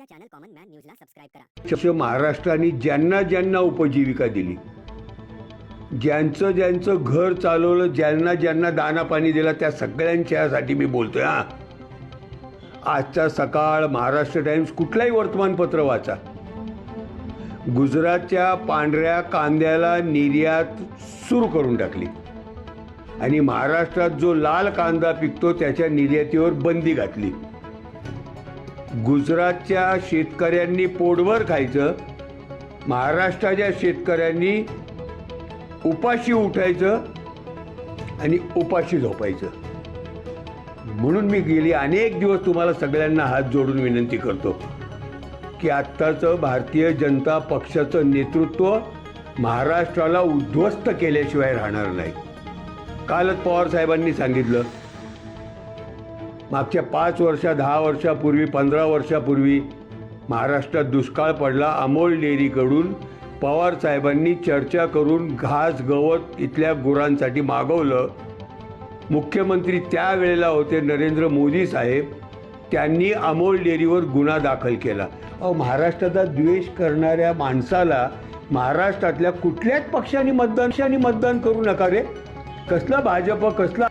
आमच्या channel common man न्यूजला subscribe करा. महाराष्ट्राने ज्यांना ज्यांना उपजीविका दिली ज्यांचं ज्यांचं घर चालवलं ज्यांना ज्यांना दाना पाणी दिला त्या सगळ्यांच्यासाठी मी बोलतोय हा. आजचा सकाळ महाराष्ट्र टाइम्स कुठलाही वर्तमानपत्र वाचा. गुजरातच्या पांढऱ्या कांद्याला निर्यात सुरू करून टाकली. आणि महाराष्ट्रात जो लाल कांदा पिकतो त्याच्या निर्यातीवर बंदी घातली. गुजरातच्या शेतकऱ्यांनी पोटभर खायचं महाराष्ट्राच्या शेतकऱ्यांनी उपाशी उठायचं आणि उपाशी झोपायचं. म्हणून मी गेली अनेक दिवस तुम्हाला सगळ्यांना हात जोडून विनंती करतो की आत्ताचं भारतीय जनता पक्षाचं नेतृत्व महाराष्ट्राला उद्ध्वस्त केल्याशिवाय राहणार नाही. कालच पवार साहेबांनी सांगितलं मागच्या पाच वर्षा दहा वर्षापूर्वी पंधरा वर्षापूर्वी महाराष्ट्रात दुष्काळ पडला अमोल डेअरीकडून पवार साहेबांनी चर्चा करून घास गवत इथल्या गुरांसाठी मागवलं. मुख्यमंत्री त्यावेळेला होते नरेंद्र मोदी साहेब. त्यांनी अमोल डेअरीवर गुन्हा दाखल केला. अहो महाराष्ट्राचा द्वेष करणाऱ्या माणसाला महाराष्ट्रातल्या कुठल्याच पक्षाने मतदान मतदान करू नका रे. कसला भाजप कसला